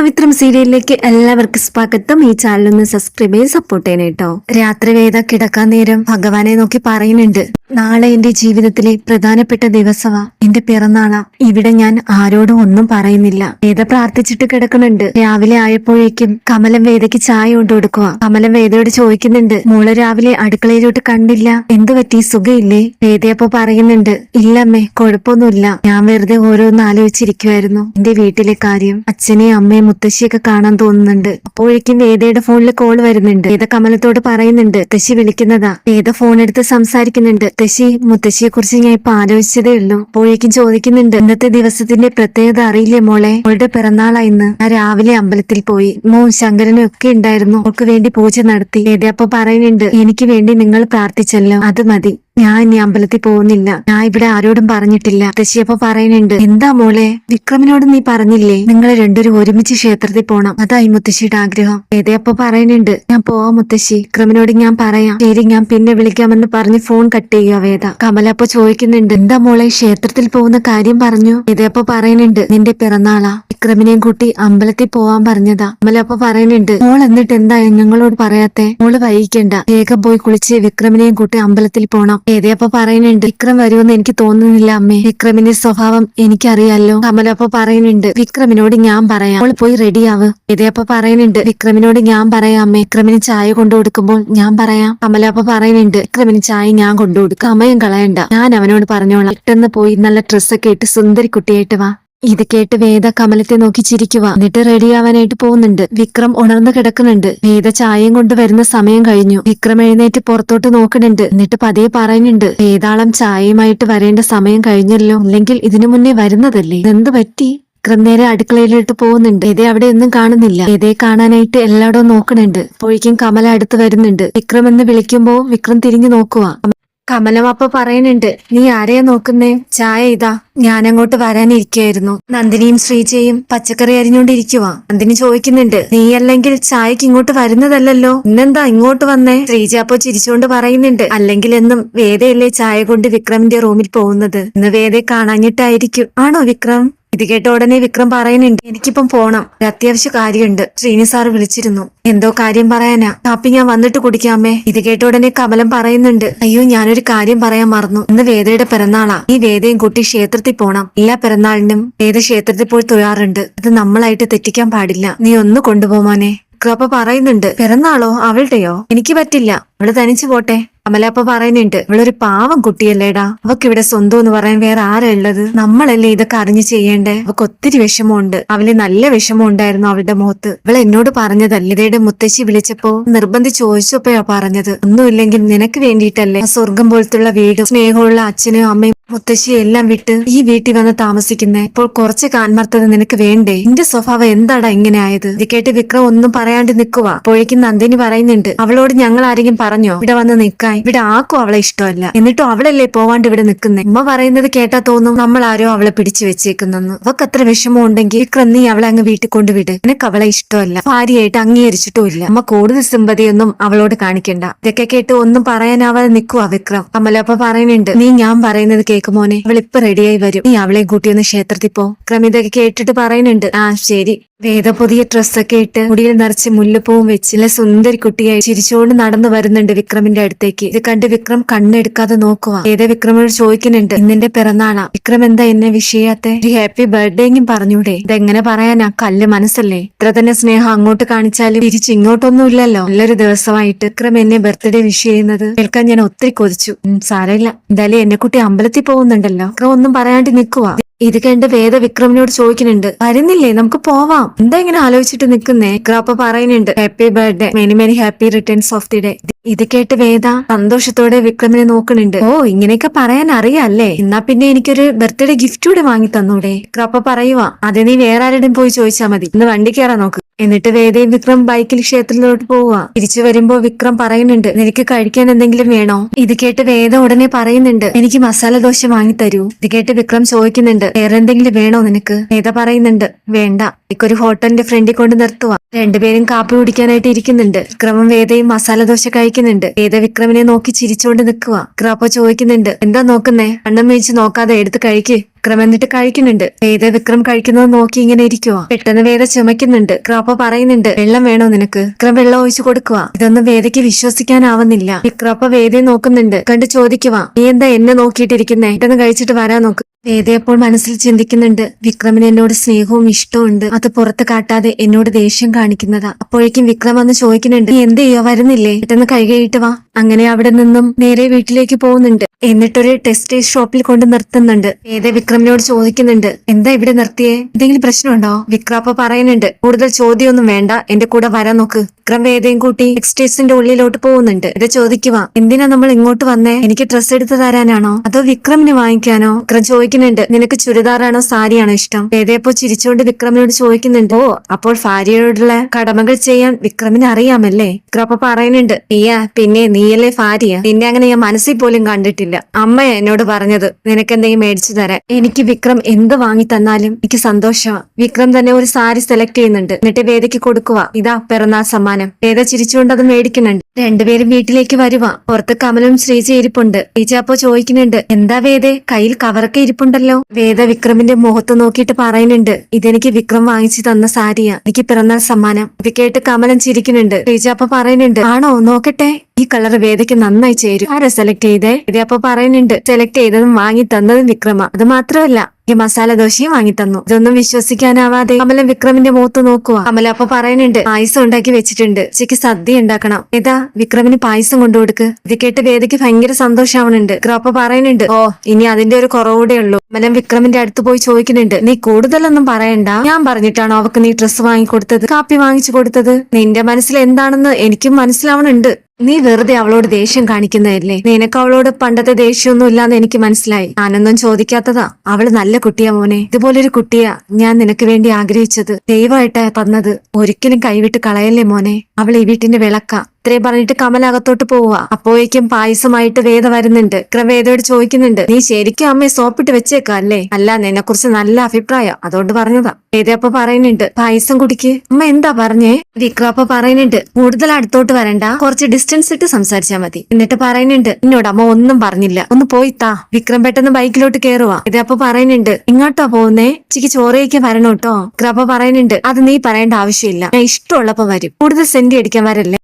പവിത്രം സീരിയലിലേക്ക് എല്ലാവർക്കും സ്വാഗതം. ഈ ചാനൽ ഒന്ന് സബ്സ്ക്രൈബ് ചെയ്ത് സപ്പോർട്ട് ചെയ്യണം കേട്ടോ രാത്രി വേദ കിടക്കാൻ നേരം ഭഗവാനെ നോക്കി പറയുന്നുണ്ട്. നാളെ എന്റെ ജീവിതത്തിലെ പ്രധാനപ്പെട്ട ദിവസമാ. എന്റെ പിറന്നാളാ. ഇവിടെ ഞാൻ ആരോടും ഒന്നും പറയുന്നില്ല. വേദ പ്രാർത്ഥിച്ചിട്ട് കിടക്കുന്നുണ്ട്. രാവിലെ ആയപ്പോഴേക്കും കമലം വേദയ്ക്ക് ചായ കൊണ്ട് കൊടുക്കുക കമലം വേദയോട് ചോദിക്കുന്നുണ്ട് മോൾ രാവിലെ അടുക്കളയിലോട്ട് കണ്ടില്ല? എന്തു പറ്റി? സുഖയില്ലേ? വേദയപ്പോ പറയുന്നുണ്ട് ഇല്ലമ്മേ കുഴപ്പമൊന്നുമില്ല. ഞാൻ വെറുതെ ഓരോന്ന് ആലോചിച്ചിരിക്കുമായിരുന്നു എന്റെ വീട്ടിലെ കാര്യം അച്ഛനെയും അമ്മയും മുത്തശ്ശിയൊക്കെ കാണാൻ തോന്നുന്നുണ്ട്. അപ്പോഴേക്കും വേദയുടെ ഫോണിൽ കോൾ വരുന്നുണ്ട്. വേദ കമലത്തോട് പറയുന്നുണ്ട് മുത്തശ്ശി വിളിക്കുന്നതാ. വേദ ഫോൺ എടുത്ത് സംസാരിക്കുന്നുണ്ട് മുത്തശ്ശി മുത്തശ്ശിയെ കുറിച്ച് ഞാൻ ഇപ്പൊ ആലോചിച്ചതേ ഉള്ളൂ. അപ്പോഴേക്കും ചോദിക്കുന്നുണ്ട് ഇന്നത്തെ ദിവസത്തിന്റെ പ്രത്യേകത അറിയില്ലേ മോളെ? അവളുടെ പിറന്നാളാ ഇന്ന്. രാവിലെ അമ്പലത്തിൽ പോയി. മോ ശങ്കരനും ഒക്കെ ഉണ്ടായിരുന്നു. അവൾക്ക് വേണ്ടി പൂജ നടത്തി. അപ്പൊ പറയുന്നുണ്ട് എനിക്ക് വേണ്ടി നിങ്ങൾ പ്രാർത്ഥിച്ചല്ലോ അത് മതി. ഞാൻ ഇനി അമ്പലത്തിൽ പോകുന്നില്ല. ഞാൻ ഇവിടെ ആരോടും പറഞ്ഞിട്ടില്ല. മുത്തശ്ശി അപ്പൊ പറയുന്നുണ്ട് എന്താ മോളെ? വിക്രമിനോട് നീ പറഞ്ഞില്ലേ? നിങ്ങൾ രണ്ടുപേരും ഒരുമിച്ച് ക്ഷേത്രത്തിൽ പോണം. അതായി മുത്തശ്ശിയുടെ ആഗ്രഹം. ഏതേ അപ്പൊ പറയുന്നുണ്ട് ഞാൻ പോവാം മുത്തശ്ശി. വിക്രമിനോട് ഞാൻ പറയാം. ശരി ഞാൻ പിന്നെ വിളിക്കാമെന്ന് പറഞ്ഞ് ഫോൺ കട്ട് ചെയ്യുക വേദ. കമല അപ്പൊ ചോദിക്കുന്നുണ്ട് എന്താ മോളെ ക്ഷേത്രത്തിൽ പോകുന്ന കാര്യം പറഞ്ഞു? ഏതേ അപ്പൊ പറയുന്നുണ്ട് നിന്റെ പിറന്നാളാ. വിക്രമിനെയും കൂട്ടി അമ്പലത്തിൽ പോവാൻ പറഞ്ഞതാ. കമല അപ്പൊ പറയുന്നുണ്ട് മോൾ എന്നിട്ട് എന്താ ഞങ്ങളോട് പറയാത്തെ? മോൾ വൈകിക്കണ്ട. വേഗം പോയി കുളിച്ച് വിക്രമിനെയും കൂട്ടി അമ്പലത്തിൽ പോണം. ഏതേപ്പ പറയുന്നുണ്ട്? വിക്രം വരുമെന്ന് എനിക്ക് തോന്നുന്നില്ല അമ്മേ. വിക്രമിന്റെ സ്വഭാവം എനിക്കറിയാലോ. കമലപ്പ പറയുന്നുണ്ട് വിക്രമിനോട് ഞാൻ പറയാം. അവൾ പോയി റെഡിയാവ് ഏതേപ്പ പറയുന്നുണ്ട് വിക്രമിനോട് ഞാൻ പറയാം അമ്മേ. വിക്രമിന് ചായ കൊണ്ടു കൊടുക്കുമ്പോൾ ഞാൻ പറയാം. കമലപ്പ പറയുന്നുണ്ട് വിക്രമിന് ചായ ഞാൻ കൊണ്ടു കൊടുക്കും. അമ്മയും കളയണ്ട. ഞാൻ അവനോട് പറഞ്ഞോളാം. പെട്ടെന്ന് പോയി നല്ല ഡ്രസ്സൊക്കെ ഇട്ട് സുന്ദരി കുട്ടിയായിട്ട് വാ. ഇത് കേട്ട് വേദ കമലത്തെ നോക്കി ചിരിക്കുക എന്നിട്ട് റെഡിയാവാനായിട്ട് പോകുന്നുണ്ട്. വിക്രം ഉണർന്നു കിടക്കുന്നുണ്ട്. വേദ ചായയും കൊണ്ട് വരുന്ന സമയം കഴിഞ്ഞു. വിക്രം എഴുന്നേറ്റ് പുറത്തോട്ട് നോക്കുന്നുണ്ട്. എന്നിട്ട് പതിയെ പറയുന്നുണ്ട് വേതാളം ചായയുമായിട്ട് വരേണ്ട സമയം കഴിഞ്ഞല്ലോ. അല്ലെങ്കിൽ ഇതിനു മുന്നേ വരുന്നതല്ലേ? എന്ത് പറ്റി? വിക്രം നേരെ അടുക്കളയിലോട്ട് പോകുന്നുണ്ട്. ഇതേ അവിടെ ഒന്നും കാണുന്നില്ല. ഇതേ കാണാനായിട്ട് എല്ലായിടവും നോക്കണുണ്ട് അപ്പോഴേക്കും കമല അടുത്ത് വരുന്നുണ്ട്. വിക്രം എന്ന് വിളിക്കുമ്പോ വിക്രം തിരിഞ്ഞു നോക്കുക കമലം അപ്പൊ പറയുന്നുണ്ട് നീ ആരെയാ നോക്കുന്നേ? ചായ ഇതാ. ഞാനങ്ങോട്ട് വരാനിരിക്കായിരുന്നു നന്ദിനിയും ശ്രീജയും പച്ചക്കറി അരിഞ്ഞോണ്ടിരിക്കുക നന്ദിനി ചോദിക്കുന്നുണ്ട് നീ അല്ലെങ്കിൽ ചായക്ക് ഇങ്ങോട്ട് വരുന്നതല്ലല്ലോ? ഇന്നെന്താ ഇങ്ങോട്ട് വന്നേ? ശ്രീജ അപ്പൊ ചിരിച്ചുകൊണ്ട് പറയുന്നുണ്ട് അല്ലെങ്കിൽ എന്നും വേദയല്ലേ ചായ കൊണ്ട് വിക്രമിന്റെ റൂമിൽ പോകുന്നത്? ഇന്ന് വേദയെ കാണാഞ്ഞിട്ടായിരിക്കും. ആണോ വിക്രം? ഇത് കേട്ട ഉടനെ വിക്രം പറയുന്നുണ്ട് എനിക്കിപ്പം പോണം. ഒരു അത്യാവശ്യ കാര്യമുണ്ട്. ശ്രീനി സാർ വിളിച്ചിരുന്നു. എന്തോ കാര്യം പറയാനാ? കാപ്പി ഞാൻ വന്നിട്ട് കുടിക്കാമേ ഇത് കേട്ട ഉടനെ കമലം പറയുന്നുണ്ട് അയ്യോ ഞാനൊരു കാര്യം പറയാൻ മറന്നു. ഇന്ന് വേദയുടെ പിറന്നാളാ. ഈ വേദയും കുട്ടി ക്ഷേത്രത്തിൽ പോണം. എല്ലാ പിറന്നാളിനും വേദ ക്ഷേത്രത്തിൽ പോയി തൊഴാറുണ്ട്. അത് നമ്മളായിട്ട് തെറ്റിക്കാൻ പാടില്ല. നീ ഒന്ന് കൊണ്ടുപോമാനെ വിക്രം അപ്പൊ പറയുന്നുണ്ട് പിറന്നാളോ? അവളുടെയോ? എനിക്ക് പറ്റില്ല. അവൾ തനിച്ചു പോട്ടെ. അമലപ്പ പറയുന്നുണ്ട് ഇവളൊരു പാവം കുട്ടിയല്ലേടാ. അവക്ക് ഇവിടെ സ്വന്തം എന്ന് പറയാൻ വേറെ ആരാ ഉള്ളത് നമ്മളല്ലേ ഇതൊക്കെ അറിഞ്ഞു ചെയ്യേണ്ടേ? അവക്ക് ഒത്തിരി വിഷമമുണ്ട്. അവന് നല്ല വിഷമം ഉണ്ടായിരുന്നു അവളുടെ മുഖത്ത്. ഇവൾ എന്നോട് പറഞ്ഞത് അല്ലിതയുടെ മുത്തശ്ശി വിളിച്ചപ്പോ നിർബന്ധിച്ച് ചോദിച്ചപ്പോഴാ പറഞ്ഞത്. ഒന്നുമില്ലെങ്കിൽ നിനക്ക് വേണ്ടിയിട്ടല്ലേ? സ്വർഗം പോലത്തുള്ള വീടും സ്നേഹമുള്ള അച്ഛനും അമ്മയും മുത്തശ്ശിയെ എല്ലാം വിട്ട് ഈ വീട്ടിൽ വന്ന് താമസിക്കുന്നേ. ഇപ്പോൾ കുറച്ച് കാൻമർത്തത് നിനക്ക് വേണ്ടേ? നിന്റെ സ്വഭാവം എന്താടാ ഇങ്ങനെ ആയത്? ഇത് കേട്ട് വിക്രം ഒന്നും പറയാണ്ട് നിൽക്കുക അപ്പോഴേക്കും നന്ദിനി പറയുന്നുണ്ട് അവളോട് ഞങ്ങൾ ആരെങ്കിലും പറഞ്ഞോ? ഇവിടെ വന്ന് നിൽക്കാൻ. ഇവിടെ ആക്കും അവളെ ഇഷ്ടമല്ല. എന്നിട്ടും അവളല്ലേ പോവാണ്ട് ഇവിടെ നിൽക്കുന്നേ? ഉമ്മ പറയുന്നത് കേട്ടാ തോന്നും നമ്മൾ ആരോ അവളെ പിടിച്ചു വെച്ചേക്കുന്നെന്ന്. അവക്ക് അത്ര വിഷമം ഉണ്ടെങ്കിൽ വിക്രം നീ അവളെ അങ്ങ് വീട്ടിൽ കൊണ്ടുവിട്. നിനക്ക് അവളെ ഇഷ്ടമല്ല. ഭാര്യയായിട്ട് അംഗീകരിച്ചിട്ടും ഇല്ല. അമ്മ കൂടുതൽ സിമ്പതിയൊന്നും അവളോട് കാണിക്കണ്ട. ഇതൊക്കെ കേട്ട് ഒന്നും പറയാനാവാതെ നിൽക്കുവാ വിക്രം. കമലപ്പ പറയുന്നുണ്ട്. നീ ഞാൻ പറയുന്നത് കേൾക്കുമോനെ അവൾ ഇപ്പൊ റെഡിയായി വരും. നീ അവളെ കൂട്ടി ഒന്ന് ക്ഷേത്രത്തിൽ പോ. വിക്രം ഇതൊക്കെ കേട്ടിട്ട് പറയുന്നുണ്ട്. ആ ശരി. വേദ പുതിയ ഡ്രസ്സൊക്കെ ഇട്ട് മുടിയിൽ നിറച്ച് മുല്ലപ്പൂവും വെച്ച് നല്ല സുന്ദരി കുട്ടിയായി ചിരിച്ചുകൊണ്ട് നടന്നു വരുന്നുണ്ട് വിക്രമിന്റെ അടുത്തേക്ക്. ഇത് കണ്ട് വിക്രം കണ്ണെടുക്കാതെ നോക്കുക വേദ വിക്രമോട് ചോദിക്കുന്നുണ്ട് ഇന്നിന്റെ പിറന്നാളാ? വിക്രം എന്താ എന്നെ വിഷയാത്തെ? ഒരു ഹാപ്പി ബർത്ത്ഡേയും പറഞ്ഞൂടെ? ഇതെങ്ങനെ പറയാനാ? കല്ല് മനസ്സല്ലേ? ഇത്ര തന്നെ സ്നേഹം അങ്ങോട്ട് കാണിച്ചാലും തിരിച്ച് ഇങ്ങോട്ടൊന്നും ഇല്ലല്ലോ. നല്ലൊരു ദിവസമായിട്ട് വിക്രം എന്നെ ബർത്ത്ഡേ വിഷ് ചെയ്യുന്നത് കേൾക്കാൻ ഞാൻ ഒത്തിരി കൊതിച്ചു. സാരമില്ല. എന്തായാലും എന്നെ കുട്ടി അമ്പലത്തിൽ പോകുന്നുണ്ടല്ലോ. വിക്രം ഒന്നും പറയാണ്ട് നിൽക്കുക ഇത് കണ്ട് വേദ വിക്രമിനോട് ചോദിക്കുന്നുണ്ട് വരുന്നില്ലേ? നമുക്ക് പോവാം. എന്താ ഇങ്ങനെ ആലോചിച്ചിട്ട് നിൽക്കുന്നേ വിക്രം അപ്പൊ പറയുന്നുണ്ട് happy birthday many many happy returns of the day ഇത് കേട്ട് വേദ സന്തോഷത്തോടെ വിക്രമിനെ നോക്കണുണ്ട് ഓ ഇങ്ങനെയൊക്കെ പറയാൻ അറിയാല്ലേ? എന്നാ പിന്നെ എനിക്കൊരു ബർത്ത്ഡേ ഗിഫ്റ്റ് കൂടെ വാങ്ങി തന്നൂടെ? വിക്രം അപ്പൊ പറയുവാ അത് നീ വേറെ ആരുടെയും പോയി ചോദിച്ചാ മതി. ഇന്ന് വണ്ടി കയറാൻ നോക്ക്. എന്നിട്ട് വേദയും വിക്രം ബൈക്കിൽ ക്ഷേത്രത്തിലോട്ട് പോവുക തിരിച്ചു വരുമ്പോ വിക്രം പറയുന്നുണ്ട് നിനക്ക് കഴിക്കാൻ എന്തെങ്കിലും വേണോ? ഇത് കേട്ട് വേദ ഉടനെ പറയുന്നുണ്ട് എനിക്ക് മസാല ദോശ വാങ്ങി തരൂ. ഇത് കേട്ട് വിക്രം ചോദിക്കുന്നുണ്ട് വേറെ എന്തെങ്കിലും വേണോ നിനക്ക്? വേദ പറയുന്നുണ്ട് വേണ്ട. എനിക്കൊരു ഹോട്ടലിന്റെ ഫ്രണ്ടിൽ കൊണ്ട് നിർത്തുക രണ്ടുപേരും കാപ്പി കുടിക്കാനായിട്ട് ഇരിക്കുന്നുണ്ട്. വിക്രമും വേദയും മസാല ദോശ കഴിക്കുന്നുണ്ട് വേദവിക്രമിനെ നോക്കി ചിരിച്ചോണ്ട് നിൽക്കുക ക്രാപ്പ ചോദിക്കുന്നുണ്ട്. എന്താ നോക്കുന്നേ? അണ്ണം മേടിച്ച് നോക്കാതെ എടുത്ത് കഴിക്ക്. വിക്രം എന്നിട്ട് കഴിക്കുന്നുണ്ട്. വേദ വിക്രം കഴിക്കുന്നത് നോക്കി ഇങ്ങനെ ഇരിക്കുക പെട്ടെന്ന് വേദ ചുമക്കുന്നുണ്ട് ക്രാപ്പ പറയുന്നുണ്ട്. വെള്ളം വേണോ നിനക്ക്? വിക്രം വെള്ളം ഒഴിച്ചു കൊടുക്കുക ഇതൊന്നും വേദയ്ക്ക് വിശ്വസിക്കാനാവുന്നില്ല. വിക്രാപ്പ വേദയെ നോക്കുന്നുണ്ട്. കണ്ട് ചോദിക്കുക നീ എന്താ എന്നെ നോക്കിയിട്ടിരിക്കുന്നേ? പെട്ടെന്ന് കഴിച്ചിട്ട് വരാൻ നോക്ക്. വേദ അപ്പോൾ മനസ്സിൽ ചിന്തിക്കുന്നുണ്ട്. വിക്രമിന് എന്നോട് സ്നേഹവും ഇഷ്ടവും ഉണ്ട്. അത് പുറത്ത് കാട്ടാതെ എന്നോട് ദേഷ്യം കാണിക്കുന്നതാ. അപ്പോഴേക്കും വിക്രം വന്ന് ചോദിക്കുന്നുണ്ട് നീ എന്ത് ചെയ്യോ? വരുന്നില്ലേ? പെട്ടെന്ന് കൈകഴിയിട്ട് വാ. അങ്ങനെ അവിടെ നിന്നും നേരെ വീട്ടിലേക്ക് പോകുന്നുണ്ട്. എന്നിട്ടൊരു ടെക്സ്റ്റൈൽ ഷോപ്പിൽ കൊണ്ട് നിർത്തുന്നുണ്ട്. വേദ വിക്രമിനോട് ചോദിക്കുന്നുണ്ട് എന്താ ഇവിടെ നിർത്തിയേ? എന്തെങ്കിലും പ്രശ്നമുണ്ടോ? വിക്രം അപ്പൊ പറയുന്നുണ്ട് കൂടുതൽ ചോദ്യമൊന്നും വേണ്ട. എന്റെ കൂടെ വരാൻ നോക്ക്. വിക്രം വേദയും കൂട്ടി എക്സ്റ്റേഴ്സിന്റെ ഉള്ളിലോട്ട് പോകുന്നുണ്ട്. ഇത് ചോദിക്കുക എന്തിനാ നമ്മൾ ഇങ്ങോട്ട് വന്നേ? എനിക്ക് ഡ്രസ്സ് എടുത്ത് തരാനാണോ? അതോ വിക്രമിന് വാങ്ങിക്കാനോ? വിക്രം ചോദിക്കുന്നുണ്ട് നിനക്ക് ചുരിദാറാണോ സാരിയാണോ ഇഷ്ടം? വേദയപ്പോ ചിരിച്ചുകൊണ്ട് വിക്രമിനോട് ചോദിക്കുന്നുണ്ട് ഓ അപ്പോൾ ഭാര്യയോടുള്ള കടമകൾ ചെയ്യാൻ വിക്രമിന് അറിയാമല്ലേ? വിക്രം അപ്പൊ പറയുന്നുണ്ട് നീയാ പിന്നെ നീയല്ലേ ഭാര്യ? നിന്നെ അങ്ങനെ ഞാൻ മനസ്സിൽ പോലും കണ്ടിട്ടില്ല. അമ്മ എന്നോട് പറഞ്ഞത് നിനക്ക് എന്തെങ്കിലും മേടിച്ചു തരാൻ. എനിക്ക് വിക്രം എന്ത് വാങ്ങി തന്നാലും എനിക്ക് സന്തോഷമാണ് വിക്രം തന്നെ ഒരു സാരി സെലക്ട് ചെയ്യുന്നുണ്ട്. എന്നിട്ട് വേദയ്ക്ക് കൊടുക്കുക ഇതാ പിറന്നാൾ സമ്മാനം. വേദ ചിരിച്ചുകൊണ്ട് അത് മേടിക്കുന്നുണ്ട്. രണ്ടുപേരും വീട്ടിലേക്ക് വരുക പുറത്ത് കമലും ശ്രീജ ഇരിപ്പുണ്ട്. ശ്രീജ അപ്പോ ചോദിക്കുന്നുണ്ട് എന്താ വേദേ? കയ്യിൽ കവറൊക്കെ ഇരിപ്പുണ്ടല്ലോ? വേദ വിക്രമിന്റെ മുഖത്ത് നോക്കിയിട്ട് പറയുന്നുണ്ട് ഇതെനിക്ക് വിക്രം വാങ്ങിച്ചു തന്ന സാരിയാ. എനിക്ക് പിറന്നാൾ സമ്മാനം. ഇത് കേട്ട് കമലൻ ചിരിക്കുന്നുണ്ട്. ശ്രീജ അപ്പൊ പറയുന്നുണ്ട് ആണോ? നോക്കട്ടെ. ഈ കളർ വേദയ്ക്ക് നന്നായി ചേരും. ആരെ സെലക്ട് ചെയ്തേ? ഇത് അപ്പൊ പറയുന്നുണ്ട് സെലക്ട് ചെയ്തതും വാങ്ങി തന്നതും വിക്രമ. അത് മാത്രമല്ല ഈ മസാല ദോശയും വാങ്ങി തന്നു. ഇതൊന്നും വിശ്വസിക്കാനാവാതെ കമലം വിക്രമിന്റെ മുഖത്ത് നോക്കുക കമല അപ്പൊ പറയുന്നുണ്ട് പായസം ഉണ്ടാക്കി വെച്ചിട്ടുണ്ട്. ഉച്ചയ്ക്ക് സദ്യ ഉണ്ടാക്കണം. ഏതാ വിക്രമിന് പായസം കൊണ്ടു കൊടുക്ക് ഇത് കേട്ട് വേദയ്ക്ക് ഭയങ്കര സന്തോഷാവണുണ്ട്. വിക്രം അപ്പൊ പറയുന്നുണ്ട് ഓ ഇനി അതിന്റെ ഒരു കുറവുകൂടെ ഉള്ളൂ. കമലം വിക്രമിന്റെ അടുത്ത് പോയി ചോദിക്കുന്നുണ്ട്. നീ കൂടുതലൊന്നും പറയണ്ട. ഞാൻ പറഞ്ഞിട്ടാണോ അവക്ക് നീ ഡ്രസ്സ് വാങ്ങിക്കൊടുത്തത്? കാപ്പി വാങ്ങിച്ചു കൊടുത്തത്? നിന്റെ മനസ്സിൽ എന്താണെന്ന് എനിക്കും മനസ്സിലാവണുണ്ട്. നീ വെറുതെ അവളോട് ദേഷ്യം കാണിക്കുന്നതല്ലേ? നിനക്ക് അവളോട് പണ്ടത്തെ ദേഷ്യമൊന്നും ഇല്ലാന്ന് എനിക്ക് മനസ്സിലായി. ഞാനൊന്നും ചോദിക്കാത്തതാ. അവൾ നല്ല കുട്ടിയാ മോനെ. ഇതുപോലൊരു കുട്ടിയാ ഞാൻ നിനക്ക് വേണ്ടി ആഗ്രഹിച്ചത്. ദൈവമായിട്ടാ തന്നത്. ഒരിക്കലും കൈവിട്ട് കളയല്ലേ മോനെ? അവൾ ഈ വീട്ടിന്റെ വിളക്ക. ഇത്രേ പറഞ്ഞിട്ട് കമൽ അകത്തോട്ട് പോവുക. അപ്പോഴേക്കും പായസമായിട്ട് വേദ വരുന്നുണ്ട്. വിക്രം വേദയോട് ചോദിക്കുന്നുണ്ട് നീ ശരിക്കും അമ്മയെ സോപ്പിട്ട് വെച്ചേക്കാ അല്ലേ? അല്ല നിന്നെ കുറിച്ച് നല്ല അഭിപ്രായം. അതുകൊണ്ട് പറഞ്ഞതാ. വേദ അപ്പൊ പറയുന്നുണ്ട് പായസം കുടിക്ക്. അമ്മ എന്താ പറഞ്ഞേ? വിക്രപ്പ പറയുന്നുണ്ട് കൂടുതൽ അടുത്തോട്ട് വരണ്ട. കുറച്ച് ഡിസ്റ്റൻസ് ഇട്ട് സംസാരിച്ചാ മതി. എന്നിട്ട് പറയുന്നുണ്ട് എന്നോട് അമ്മ ഒന്നും പറഞ്ഞില്ല. ഒന്ന് പോയി താ. വിക്രം പെട്ടെന്ന് ബൈക്കിലോട്ട് കയറുവാ ഇതപ്പൊ പറയുന്നുണ്ട് ഇങ്ങോട്ടാ പോകുന്നേ ചിക്ക് ചോറയ്ക്ക് വരണോട്ടോ കേട്ടോ വിക്രം പറയുന്നുണ്ട് അത് നീ പറയേണ്ട ആവശ്യമില്ല. ഞാൻ ഇഷ്ടമുള്ളപ്പോ വരും. കൂടുതൽ സെന്റി അടിക്കാൻ വരല്ലേ?